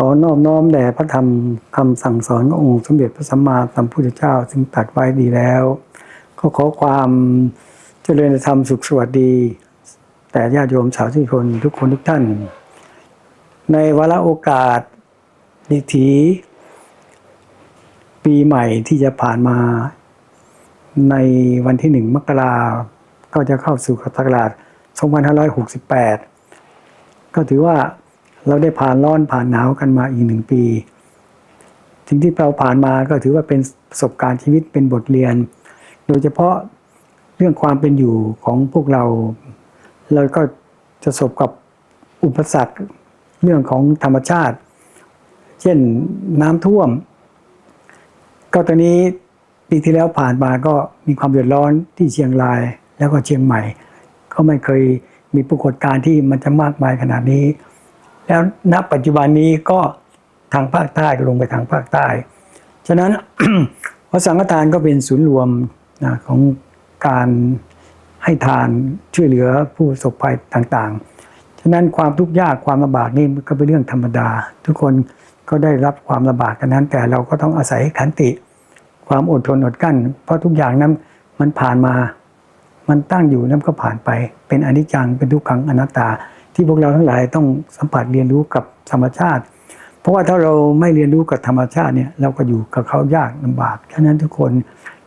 ขอนอบน้อมแด่พระธรรมคำสั่งสอนขององค์สมเด็จพระสัมมาสัมพุทธเจ้า ซึ่งตัดไว้ดีแล้ว ก็ขอความเจริญธรรมสุขสวัสดี แต่ญาติโยมสาวทุกคนทุกคนทุกท่าน ในวาระโอกาสดิถีปีใหม่ที่จะผ่านมา ในวันที่หนึ่งมกราก็จะเข้าสู่ศักราช2568 ก็ถือว่า เราได้ผ่านร้อนผ่านหนาวกันมาอีกหนึ่งปีสิ่งที่เราผ่านมาก็ถือว่าเป็นประสบการณ์ชีวิตเป็นบทเรียน โดยเฉพาะเรื่องความเป็นอยู่ของพวกเรา เราก็จะสบกับอุปสรรคเรื่องของธรรมชาติ เช่นน้ำท่วม ก็ตอนนี้ปีที่แล้วผ่านมาก็มีความเดือดร้อนที่เชียงรายแล้วก็เชียงใหม่ ก็ไม่เคยมีปรากฏการณ์ที่มันจะมากมายขนาดนี้ แล้วณปัจจุบันนี้ก็ทางภาคใต้ลงไปทางภาคใต้ ฉะนั้นวัดสังฆทานก็เป็นศูนย์รวมนะของการให้ทานช่วยเหลือผู้ประสบภัยต่างๆ ฉะนั้นความทุกข์ยากความลำบากนี่ก็เป็นเรื่องธรรมดา ทุกคนก็ได้รับความลำบากกันนั้น แต่เราก็ต้องอาศัยขันติ ความอดทนอดกลั้น เพราะทุกอย่างนั้นมันผ่านมา มันตั้งอยู่นั้นก็ผ่านไป เป็นอนิจจังเป็นทุกขังอนัตตา ที่พวกเราทั้งหลายต้องสัมผัสเรียนรู้กับธรรมชาติ เพราะว่าถ้าเราไม่เรียนรู้กับธรรมชาติเนี่ยเราก็อยู่กับเขายากลำบากฉะนั้นทุกคน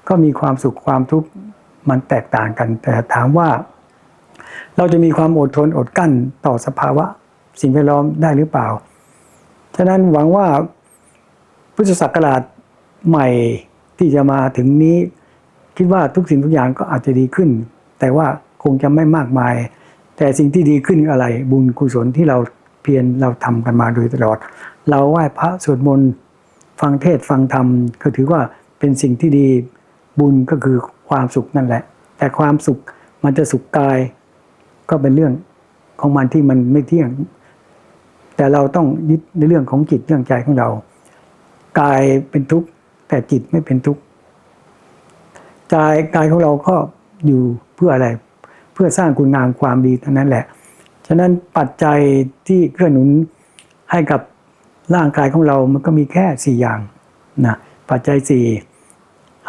ก็มีความสุขความทุกข์มันแตกต่างกัน แต่ถามว่า เราจะมีความอดทนอดกลั้นต่อสภาวะ สิ่งแวดล้อมได้หรือเปล่า ฉะนั้นหวังว่าพุทธศักราชใหม่ที่จะมาถึงนี้ คิดว่าทุกสิ่งทุกอย่างก็อาจจะดีขึ้น แต่ว่าคงจะไม่มากมาย แต่สิ่งที่ดีขึ้นอะไร บุญกุศลที่เราเพียรเราทำกันมาโดยตลอด เราไหว้พระสวดมนต์ฟังเทศฟังธรรมก็ถือว่าเป็นสิ่งที่ดีบุญก็คือความสุขนั่นแหละ แต่ความสุขมันจะสุขกาย ก็เป็นเรื่องของมันที่มันไม่เที่ยง แต่เราต้องยึดในเรื่องของจิตเรื่องใจของเรา กายเป็นทุกข์แต่จิตไม่เป็นทุกข์กายกายของเราก็อยู่เพื่ออะไร เพื่อสร้างคุณงามความดีเท่านั้นแหละ ฉะนั้นปัจจัยที่เกื้อหนุนให้กับร่างกายของเรามันก็มีแค่สี่อย่างนะปัจจัยสี่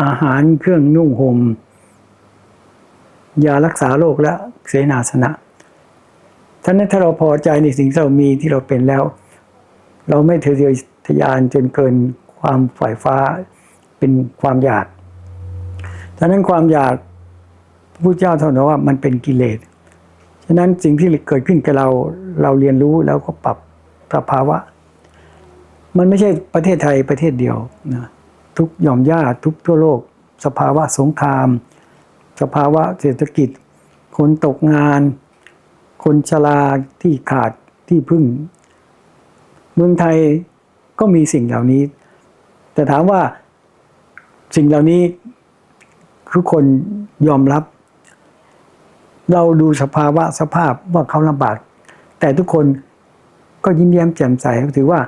อาหารเครื่องนุ่งหม่มยารักษาโรคและเสนาสนะฉะนั้นถ้าเราพอใจในสิ่งที่เรามีที่เราเป็นแล้ว เราไม่เทะเยอทะยานจนเกินความฝ่ายฟ้าเป็นความอยากฉะนั้นความอยาก พระพุทธเจ้าท่านบอกว่ามันเป็นกิเลส ฉะนั้นสิ่งที่เกิดขึ้นกับเราเราเรียนรู้แล้วก็ปรับสภาวะ มันไม่ใช่ประเทศไทยประเทศเดียวนะทุกหย่อมย่าทุกทั่วโลก สภาวะสงคราม สภาวะเศรษฐกิจ คนตกงาน คนชราที่ขาดที่พึ่ง เมืองไทยก็มีสิ่งเหล่านี้ แต่ถามว่าสิ่งเหล่านี้ทุกคนยอมรับ เราดูสภาวะสภาพว่าเขาลำบาก แต่ทุกคนก็ยิ้มแย้มแจ่มใสถือว่า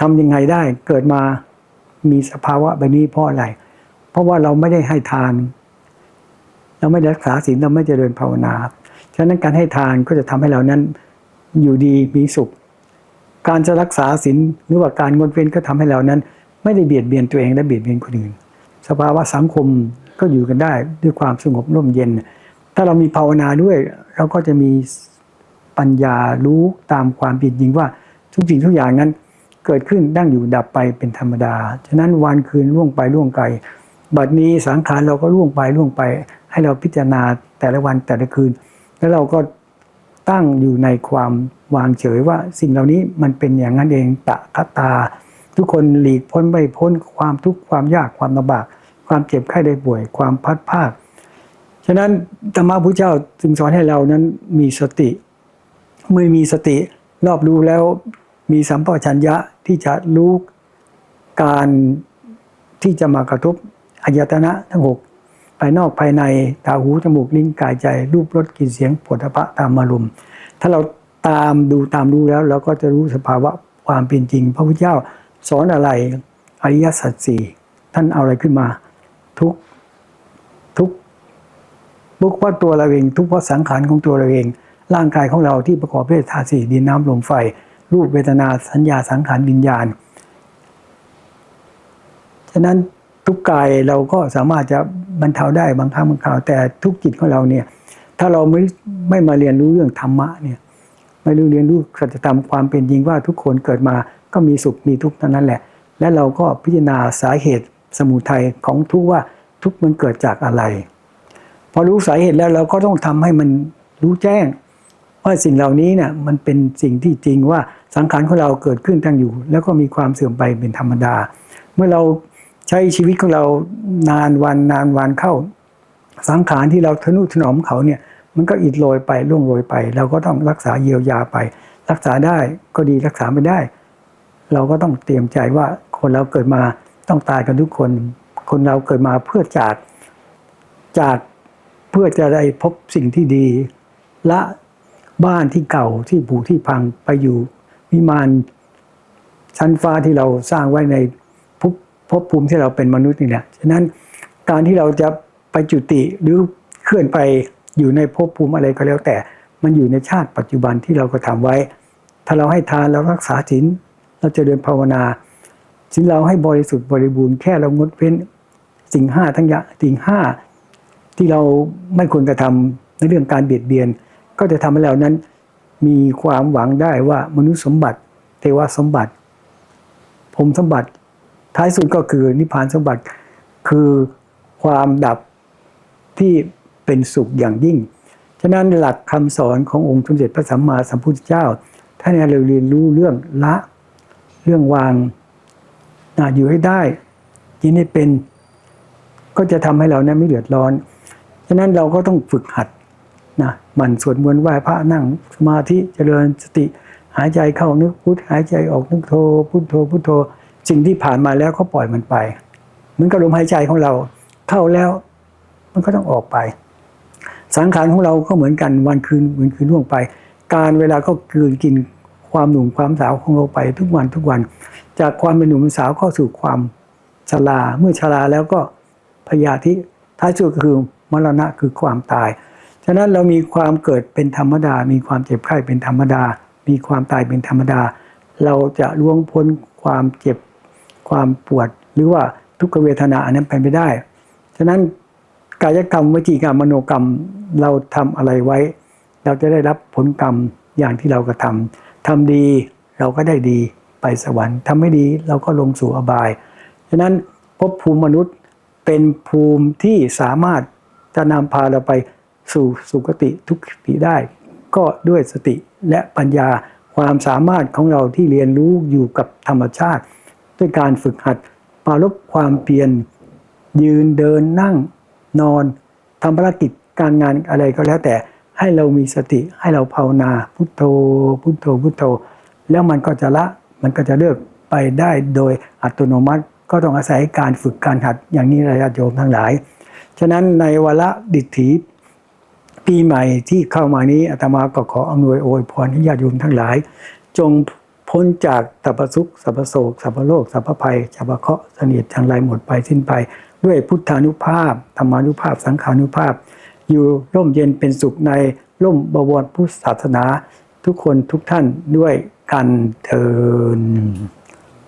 ทำยังไงได้เกิดมามีสภาวะแบบนี้เพราะอะไร เพราะว่าเราไม่ได้ให้ทาน เราไม่ได้รักษาศีลเราไม่เจริญภาวนา ฉะนั้นการให้ทานก็จะทำให้เรานั้นอยู่ดีมีสุข การจะรักษาศีลหรือว่าการงดเว้นก็ทำให้เรานั้น ไม่ได้เบียดเบียนตัวเองและเบียดเบียนคนอื่น สภาวะสังคมก็อยู่กันได้ด้วยความสงบร่มเย็น ถ้าเรามีภาวนาด้วย เราก็จะมีปัญญารู้ตามความเป็นจริงว่าทุกสิ่งทุกอย่างนั้นเกิดขึ้นดั้งอยู่ดับไปเป็นธรรมดา ฉะนั้นวันคืนล่วงไปล่วงไกลบัดนี้สังขารเราก็ล่วงไปล่วงไป ให้เราพิจารณาแต่ละวันแต่ละคืน แล้วเราก็ตั้งอยู่ในความวางเฉยว่าสิ่งเหล่านี้มันเป็นอย่างนั้นเองตะคตา ทุกคนหลีกพ้นไม่พ้นความทุกข์ความยากความลำบาก ความเจ็บไข้ได้ป่วย ความพัดภาค ฉะนั้นธรรมะพุทธเจ้าจึงสอนให้เรานั้นมีสติ เมื่อมีสติรอบรู้แล้วมีสัมปชัญญะที่จะรู้การที่จะมากระทบอายตนะทั้งหกภายนอกภายในตาหูจมูกลิ้นกายใจ รูปรสกลิ่นเสียงปวดพระตามอารมณ์ถ้าเราตามดูตามรู้แล้วเราก็จะรู้สภาวะความเป็นจริง พระพุทธเจ้าสอนอะไรอริยสัจสี่ท่านเอาอะไรขึ้นมา ทุก ทุกเพราะตัวเราเอง ทุกเพราะสังขารของตัวเราเอง ร่างกายของเราที่ประกอบด้วยธาตุสี่ดินน้ำลมไฟ รูปเวทนาสัญญาสังขารวิญญาณ ฉะนั้นทุกกายเราก็สามารถจะบรรเทาได้บางครั้งบางคราวแต่ทุกจิตของเราเนี่ย ถ้าเราไม่ไม่มาเรียนรู้เรื่องธรรมะเนี่ยไม่รู้เรียนรู้สัจธรรมความเป็นจริงว่าทุกคนเกิดมาก็มีสุขมีทุกข์เท่านั้นแหละ และเราก็พิจารณาสาเหตุสมุทัยของทุกข์ว่าทุกข์มันเกิดจากอะไร พอรู้สาเหตุแล้วเราก็ต้องทำให้มันรู้แจ้งว่าสิ่งเหล่านี้เนี่ยมันเป็นสิ่งที่จริงว่าสังขารของเราเกิดขึ้นตั้งอยู่ แล้วก็มีความเสื่อมไปเป็นธรรมดา เมื่อเราใช้ชีวิตของเรานานวันนานวันเข้า สังขารที่เราทนุถนอมเขาเนี่ยมันก็อิดโรยไปล่วงโรยไป เราก็ต้องรักษาเยียวยาไป รักษาได้ก็ดีรักษาไม่ได้ เราก็ต้องเตรียมใจว่าคนเราเกิดมาต้องตายกันทุกคน คนเราเกิดมาเพื่อจากจาก พื่อจะได้พบสิ่งที่ดี ละบ้านที่เก่าที่ผุที่พังไปอยู่วิมานชั้นฟ้าที่เราสร้างไว้ในภพภพภูมิที่เราเป็นมนุษย์นี่แหละฉะนั้นการที่เราจะไปจุติหรือเคลื่อนไปอยู่ในภพภูมิอะไรก็แล้วแต่ มันอยู่ในชาติปัจจุบันที่เราก็ทำไว้ ถ้าเราให้ทานเรารักษาศีลเราจะเดินภาวนาศีลเราให้บริสุทธิ์บริบูรณ์แค่เรางดเว้นสิ่งห้าทั้งยางสิ่งห้า ที่เราไม่ควรกระทำในเรื่องการเบียดเบียน ก็จะทำให้เรานั้น มีความหวังได้ว่ามนุษย์สมบัติ เทวสมบัติพรมสมบัติ ท้ายสุดก็คือนิพพานสมบัติ คือความดับที่เป็นสุขอย่างยิ่ง ฉะนั้นหลักคำสอนขององค์สมเด็จพระสัมมาสัมพุทธเจ้าท่านให้เราเรียนรู้เรื่องละ เรื่องวางอยู่ให้ได้ยินให้เป็น ก็จะทำให้เรานั้นไม่เดือดร้อน ฉะนั้นเราก็ต้องฝึกหัดนะมันสวดมนต์ไหว้พระนั่งสมาธิเจริญสติ หายใจเข้านึกพุทหายใจออกนึกโทพุทโธพุทโธสิ่งที่ผ่านมาแล้วก็ปล่อยมันไปเหมือนกับลมหายใจของเราเข้าแล้วมันก็ต้องออกไป สังขารของเราก็เหมือนกันวันคืนเหมือนคืนล่วงไป การเวลาก็กืนกินความหนุ่มความสาวของเราไปทุกวันทุกวัน จากความเป็นหนุ่มเป็นสาวเข้าสู่ความชราเมื่อชราแล้วก็พยาธิท้ายสุดก็คือ มรณะคือความตาย ฉะนั้นเรามีความเกิดเป็นธรรมดา มีความเจ็บไข้เป็นธรรมดา มีความตายเป็นธรรมดา เราจะล่วงพ้นความเจ็บความปวด หรือว่าทุกขเวทนาอันนั้นไปไม่ได้ ฉะนั้นกายกรรมวิจีกรรมมโนกรรมเราทำอะไรไว้ เราจะได้รับผลกรรมอย่างที่เรากระทำทำดีเราก็ได้ดีไปสวรรค์ทำไม่ดีเราก็ลงสู่อบาย ฉะนั้นภพภูมิมนุษย์เป็นภูมิที่สามารถ จะนำพาเราไปสู่สุคติทุกขติได้ ก็ด้วยสติและปัญญาความสามารถของเราที่เรียนรู้อยู่กับธรรมชาติ ด้วยการฝึกหัดปรารบความเพียรยืนเดินนั่งนอนทำภารกิจการงานอะไรก็แล้วแต่ให้เรามีสติให้เราภาวนาพุทโธ พุทโธพุทโธ แล้วมันก็จะละมันก็จะเลิกไปได้โดยอัตโนมัติก็ต้องอาศัยการฝึกการหัดอย่างนี้ระยะโยมทั้งหลาย ฉะนั้นในวาระดิถีปีใหม่ที่เข้ามานี้อาตมาก็ขออำนวยโอยพรให้ญาติโยมทั้งหลาย จงพ้นจากสัพพสุขสัพพโศกสัพพโลกสัพพภัยสัพพเคราะห์เสนียดทางไรหมดไปสิ้นไป ด้วยพุทธานุภาพธรรมานุภาพสังขานุภาพ อยู่ร่มเย็นเป็นสุขในร่มบวรพุทธศาสนา ทุกคนทุกท่านด้วยกันเทิน